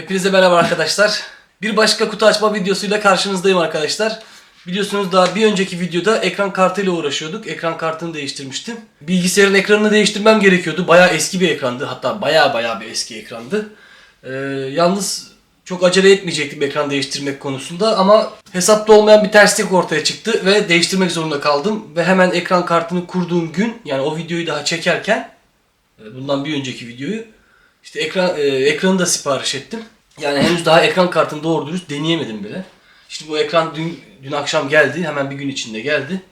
Hepinize merhaba arkadaşlar. Bir başka kutu açma videosuyla karşınızdayım arkadaşlar. Biliyorsunuz daha bir önceki videoda ekran kartıyla uğraşıyorduk. Ekran kartını değiştirmiştim. Bilgisayarın ekranını değiştirmem gerekiyordu. Bayağı eski bir ekrandı. Hatta bayağı bayağı bir eski ekrandı. Ee, yalnız çok acele etmeyecektim ekran değiştirmek konusunda ama hesapta olmayan bir terslik ortaya çıktı ve değiştirmek zorunda kaldım. Ve hemen ekran kartını kurduğum gün yani o videoyu daha çekerken e, bundan bir önceki videoyu işte ekran e, ekranı da sipariş ettim. Yani henüz daha ekran kartını doğru dürüst deneyemedim bile. Şimdi bu ekran dün, dün akşam geldi. Hemen bir gün içinde geldi.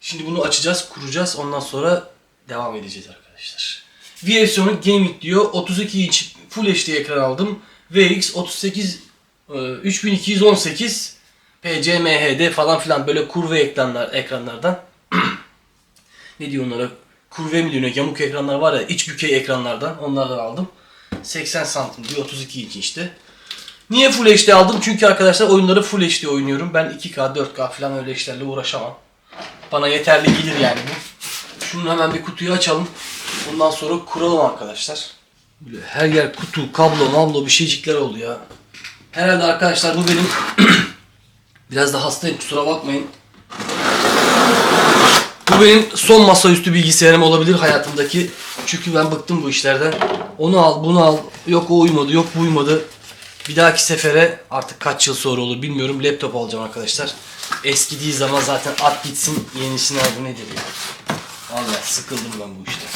Şimdi bunu açacağız, kuracağız. Ondan sonra devam edeceğiz arkadaşlar. VSO'nun Gaming diyor. 32 inç Full HD ekran aldım. VX 38 e, 3218 PC, MHD falan filan böyle kurve ekranlar ekranlardan. ne diyor onlara? Kurve mi deniyor? Yamuk ekranlar var ya iç bükey ekranlardan. Onlardan aldım. 80 santim diyor 32 inç işte. Niye Full HD aldım? Çünkü arkadaşlar oyunları Full HD oynuyorum. Ben 2K, 4K falan öyle işlerle uğraşamam. Bana yeterli gelir yani bu. Şunu hemen bir kutuyu açalım. Ondan sonra kuralım arkadaşlar. Böyle her yer kutu, kablo, mablo bir şeycikler oldu ya. Herhalde arkadaşlar bu benim biraz da hastayım kusura bakmayın. Bu benim son masaüstü bilgisayarım olabilir hayatımdaki. Çünkü ben bıktım bu işlerden. Onu al, bunu al. Yok o uymadı, yok bu uymadı. Bir dahaki sefere artık kaç yıl sonra olur bilmiyorum. Laptop alacağım arkadaşlar. Eskidiği zaman zaten at gitsin yenisini al. Bu nedir ya? Vallahi sıkıldım ben bu işte.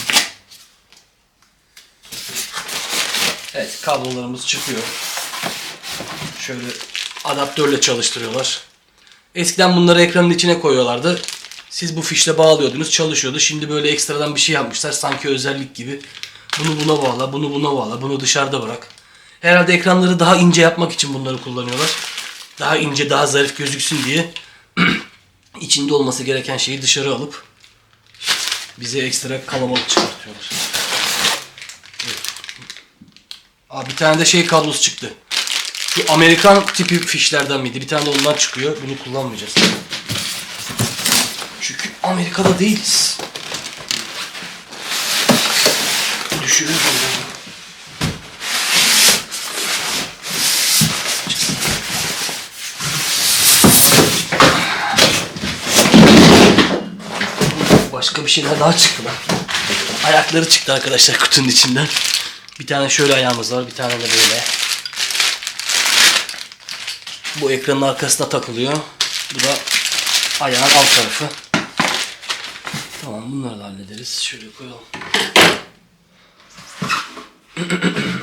Evet kablolarımız çıkıyor. Şöyle adaptörle çalıştırıyorlar. Eskiden bunları ekranın içine koyuyorlardı. Siz bu fişle bağlıyordunuz, çalışıyordu. Şimdi böyle ekstradan bir şey yapmışlar sanki özellik gibi. Bunu buna bağla, bunu buna bağla, bunu dışarıda bırak. Herhalde ekranları daha ince yapmak için bunları kullanıyorlar. Daha ince, daha zarif gözüksün diye içinde olması gereken şeyi dışarı alıp bize ekstra kalabalık çıkartıyorlar. Evet. Aa, bir tane de şey kablosu çıktı. Şu Amerikan tipi fişlerden miydi? Bir tane de ondan çıkıyor. Bunu kullanmayacağız. Amerika'da değiliz. Düşürürüz onları. Başka bir şeyler daha çıktı lan. Ayakları çıktı arkadaşlar kutunun içinden. Bir tane şöyle ayağımız var, bir tane de böyle. Bu ekranın arkasına takılıyor. Bu da ayağın alt tarafı. Tamam bunları da hallederiz. Şöyle koyalım.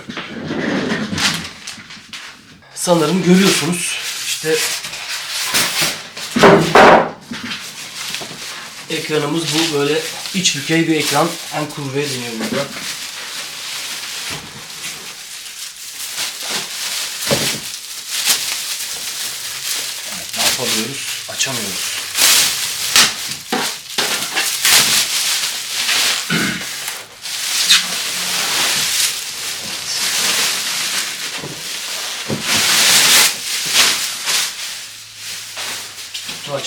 Sanırım görüyorsunuz. İşte ekranımız bu böyle iç bükey bir ekran. En kurve deniyor burada. Evet, ne yapamıyoruz? Açamıyoruz.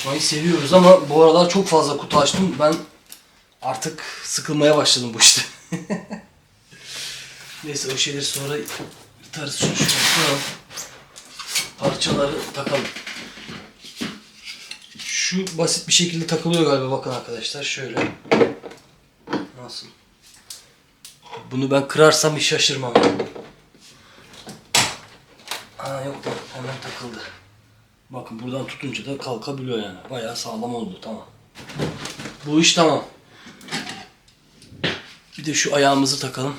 Açmayı seviyoruz ama bu aralar çok fazla kutu açtım. Ben artık sıkılmaya başladım bu işte. Neyse o şeyleri sonra yıtarız şunu şuraya. Parçaları takalım. Şu basit bir şekilde takılıyor galiba bakın arkadaşlar şöyle. Nasıl? Bunu ben kırarsam hiç şaşırmam. Aa yok lan hemen takıldı. Bakın buradan tutunca da kalkabiliyor yani. Bayağı sağlam oldu tamam. Bu iş tamam. Bir de şu ayağımızı takalım.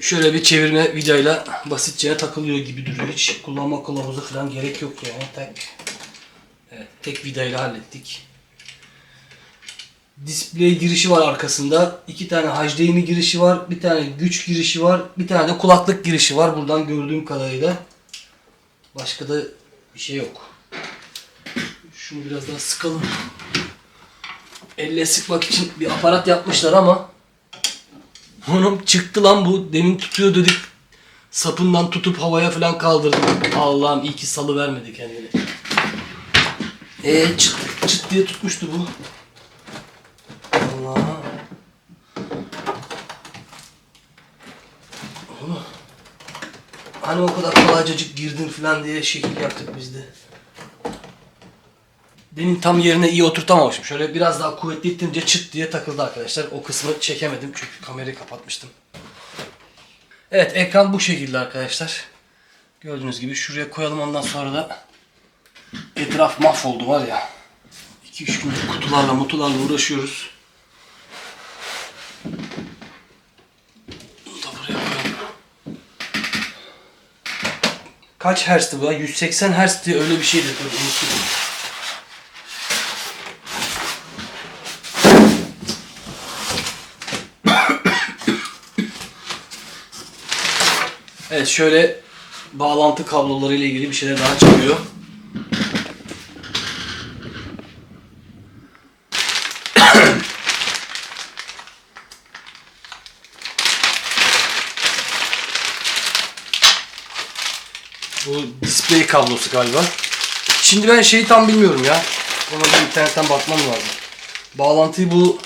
Şöyle bir çevirme vidayla basitçe takılıyor gibi duruyor. Hiç kullanma kılavuzu falan gerek yok yani. Tek, evet, tek vidayla hallettik. Display girişi var arkasında. iki tane HDMI girişi var. Bir tane güç girişi var. Bir tane de kulaklık girişi var. Buradan gördüğüm kadarıyla. Başka da bir şey yok. Şunu biraz daha sıkalım. Elle sıkmak için bir aparat yapmışlar ama Hanım çıktı lan bu. Demin tutuyor dedik. Sapından tutup havaya falan kaldırdım. Allah'ım iyi ki salı vermedi kendini. Eee çıt, çıt diye tutmuştu bu. Allah. Oh. Hani o kadar kolaycacık girdin falan diye şekil yaptık biz de. Demin tam yerine iyi oturtamamışım. Şöyle biraz daha kuvvetli ittince çıt diye takıldı arkadaşlar. O kısmı çekemedim çünkü kamerayı kapatmıştım. Evet ekran bu şekilde arkadaşlar. Gördüğünüz gibi şuraya koyalım ondan sonra da etraf mahvoldu var ya. 2-3 gündür kutularla mutularla uğraşıyoruz. Bunu da buraya koyalım. Kaç Hz'ti bu ya? 180 Hz öyle bir şeydi. Dur, unuttum. Evet şöyle bağlantı kabloları ile ilgili bir şeyler daha çıkıyor. Bu display kablosu galiba. Şimdi ben şeyi tam bilmiyorum ya. Ona bir internetten bakmam lazım. Bağlantıyı bu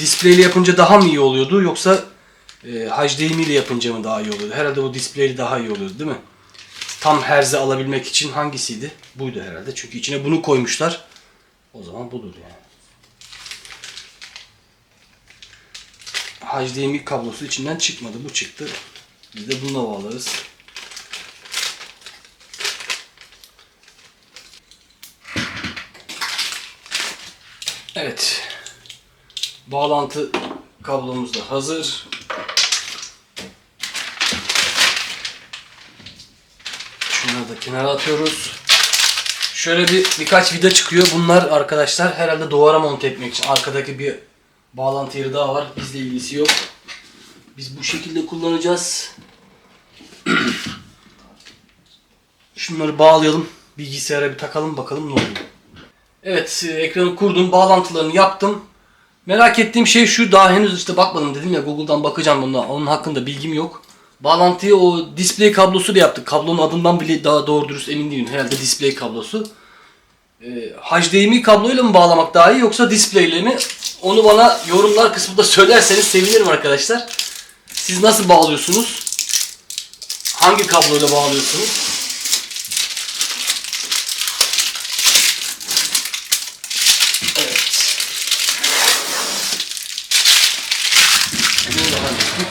display ile yapınca daha mı iyi oluyordu yoksa e, HDMI ile yapınca mı daha iyi oluyordu? Herhalde bu display ile daha iyi oluyordu değil mi? Tam herzi alabilmek için hangisiydi? Buydu herhalde. Çünkü içine bunu koymuşlar. O zaman budur yani. HDMI kablosu içinden çıkmadı. Bu çıktı. Biz de bununla bağlarız. Evet. Bağlantı kablomuz da hazır. Şunları da kenara atıyoruz. Şöyle bir birkaç vida çıkıyor. Bunlar arkadaşlar herhalde duvara monte etmek için. Arkadaki bir bağlantı yeri daha var. Bizle ilgisi yok. Biz bu şekilde kullanacağız. Şunları bağlayalım. Bilgisayara bir takalım bakalım ne oluyor. Evet e, ekranı kurdum. Bağlantılarını yaptım. Merak ettiğim şey şu. Daha henüz işte bakmadım dedim ya Google'dan bakacağım bunda. Onun hakkında bilgim yok. Bağlantıyı o display kablosuyla yaptık. Kablonun adından bile daha doğru dürüst emin değilim. Herhalde display kablosu. Ee, HDMI kabloyla mı bağlamak daha iyi yoksa display ile mi? Onu bana yorumlar kısmında söylerseniz sevinirim arkadaşlar. Siz nasıl bağlıyorsunuz? Hangi kabloyla bağlıyorsunuz? Evet. Bunu da hallettik.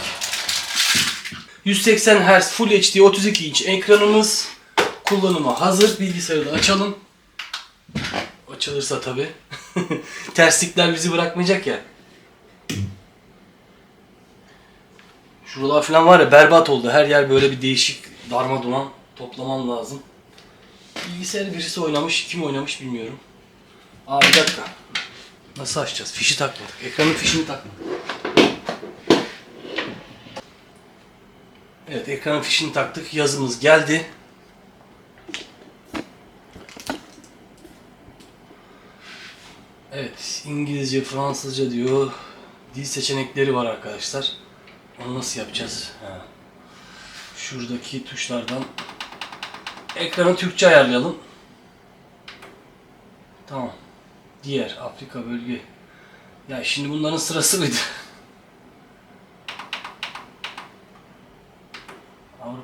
180 Hz Full HD 32 inç ekranımız kullanıma hazır. Bilgisayarı da açalım. Açılırsa tabi. Terslikler bizi bırakmayacak ya. Şuralar falan var ya berbat oldu. Her yer böyle bir değişik darma duman toplaman lazım. Bilgisayarı birisi oynamış. Kim oynamış bilmiyorum. Aa bir dakika. Nasıl açacağız? Fişi takmadık. Ekranın fişini takmadık. Evet ekranın fişini taktık. Yazımız geldi. Evet İngilizce, Fransızca diyor. Dil seçenekleri var arkadaşlar. Onu nasıl yapacağız? Ha. Şuradaki tuşlardan ekranı Türkçe ayarlayalım. Tamam. Diğer Afrika bölge. Ya şimdi bunların sırası mıydı?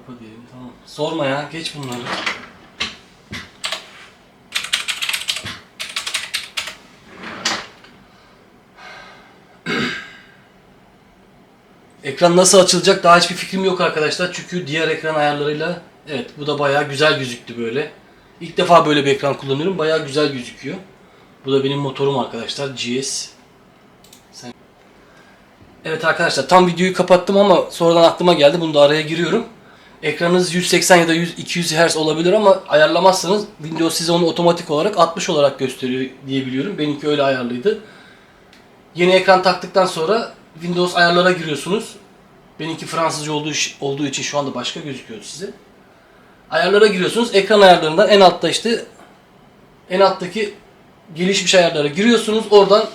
Avrupa diyelim tamam. Sorma ya geç bunları. Ekran nasıl açılacak daha hiçbir fikrim yok arkadaşlar. Çünkü diğer ekran ayarlarıyla evet bu da bayağı güzel gözüktü böyle. İlk defa böyle bir ekran kullanıyorum. Bayağı güzel gözüküyor. Bu da benim motorum arkadaşlar. GS. Evet arkadaşlar tam videoyu kapattım ama sonradan aklıma geldi. Bunu da araya giriyorum. Ekranınız 180 ya da 100, 200 Hz olabilir ama ayarlamazsanız Windows size onu otomatik olarak 60 olarak gösteriyor diye biliyorum. Benimki öyle ayarlıydı. Yeni ekran taktıktan sonra Windows ayarlara giriyorsunuz. Benimki Fransızca olduğu, olduğu için şu anda başka gözüküyor size. Ayarlara giriyorsunuz. Ekran ayarlarından en altta işte en alttaki gelişmiş ayarlara giriyorsunuz. Oradan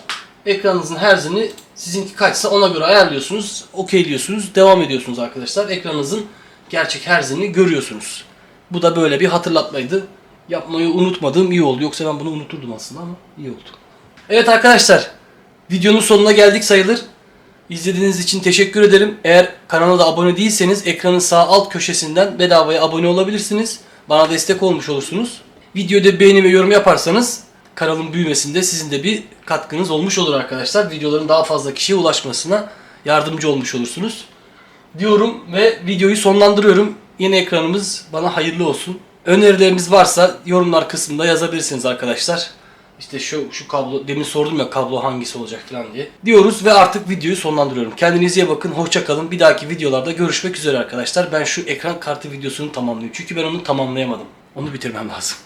ekranınızın herzini sizinki kaçsa ona göre ayarlıyorsunuz. Okeyliyorsunuz. Devam ediyorsunuz arkadaşlar. Ekranınızın gerçek herzini görüyorsunuz. Bu da böyle bir hatırlatmaydı. Yapmayı unutmadığım iyi oldu. Yoksa ben bunu unuturdum aslında ama iyi oldu. Evet arkadaşlar. Videonun sonuna geldik sayılır. İzlediğiniz için teşekkür ederim. Eğer kanala da abone değilseniz ekranın sağ alt köşesinden bedavaya abone olabilirsiniz. Bana destek olmuş olursunuz. Videoda beğeni ve yorum yaparsanız kanalın büyümesinde sizin de bir katkınız olmuş olur arkadaşlar. Videoların daha fazla kişiye ulaşmasına yardımcı olmuş olursunuz. Diyorum ve videoyu sonlandırıyorum. Yeni ekranımız bana hayırlı olsun. Önerileriniz varsa yorumlar kısmında yazabilirsiniz arkadaşlar. İşte şu şu kablo demin sordum ya kablo hangisi olacak falan diye. Diyoruz ve artık videoyu sonlandırıyorum. Kendinize iyi bakın. Hoşça kalın. Bir dahaki videolarda görüşmek üzere arkadaşlar. Ben şu ekran kartı videosunu tamamlayayım. Çünkü ben onu tamamlayamadım. Onu bitirmem lazım.